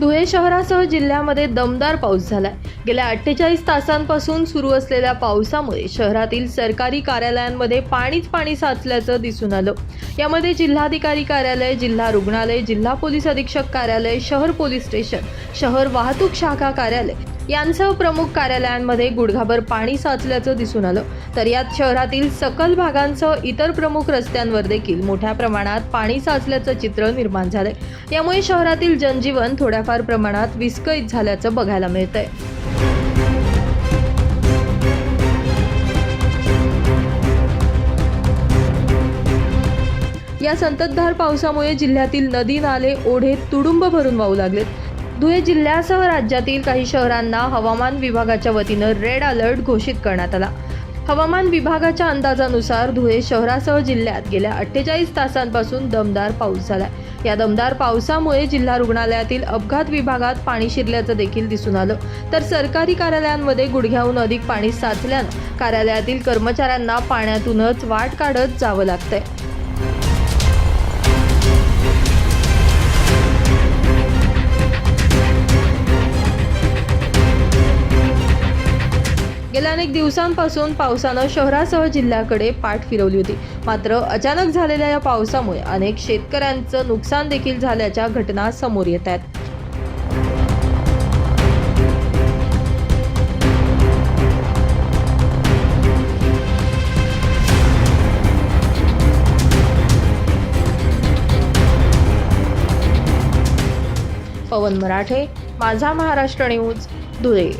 शहरासह जिल्ह्यामध्ये दमदार पाऊस झालाय. गेल्या अठ्ठेचाळीस तासांपासून सुरू असलेल्या पावसामुळे शहरातील सरकारी कार्यालयांमध्ये पाणीच पाणी साचल्याचं दिसून आलं. यामध्ये जिल्हाधिकारी कार्यालय जिल्हा रुग्णालय जिल्हा पोलीस अधीक्षक कार्यालय शहर पोलीस स्टेशन शहर वाहतूक शाखा कार्यालय यांसह प्रमुख कार्यालयांमध्ये गुडघाभर पाणी साचल्याचं दिसून आलं. तर यात शहरातील सकल भागांसह इतर प्रमुख रस्त्यांवर देखील मोठ्या प्रमाणात पाणी साचल्याचं चित्र निर्माण झालंय. यामुळे शहरातील जनजीवन थोड्याफार प्रमाणात विस्कळीत झाल्याचं बघायला मिळतंय. या संततधार पावसामुळे जिल्ह्यातील नदी नाले ओढे तुडुंब भरून वाहू लागलेत. धुळे जिल्ह्यासह राज्यातील काही शहरांना हवामान विभागाच्या वतीनं रेड अलर्ट घोषित करण्यात आला. हवामान विभागाच्या अंदाजानुसार धुळे शहरासह जिल्ह्यात गेल्या अठ्ठेचाळीस तासांपासून दमदार पाऊस झाला या दमदार पावसामुळे जिल्हा रुग्णालयातील अपघात विभागात पाणी शिरल्याचं देखील दिसून आलं. तर सरकारी कार्यालयांमध्ये गुडघ्याहून अधिक पाणी साचल्यानं कार्यालयातील कर्मचाऱ्यांना पाण्यातूनच वाट काढत जावं लागतंय. गेल्या अनेक दिवसांपासून पावसानं शहरासह जिल्ह्याकडे पाठ फिरवली होती. मात्र अचानक झालेल्या या पावसामुळे अनेक शेतकऱ्यांचं नुकसान देखील झाल्याच्या घटना समोर येत आहेत. पवन मराठे माझा महाराष्ट्र न्यूज धुळे.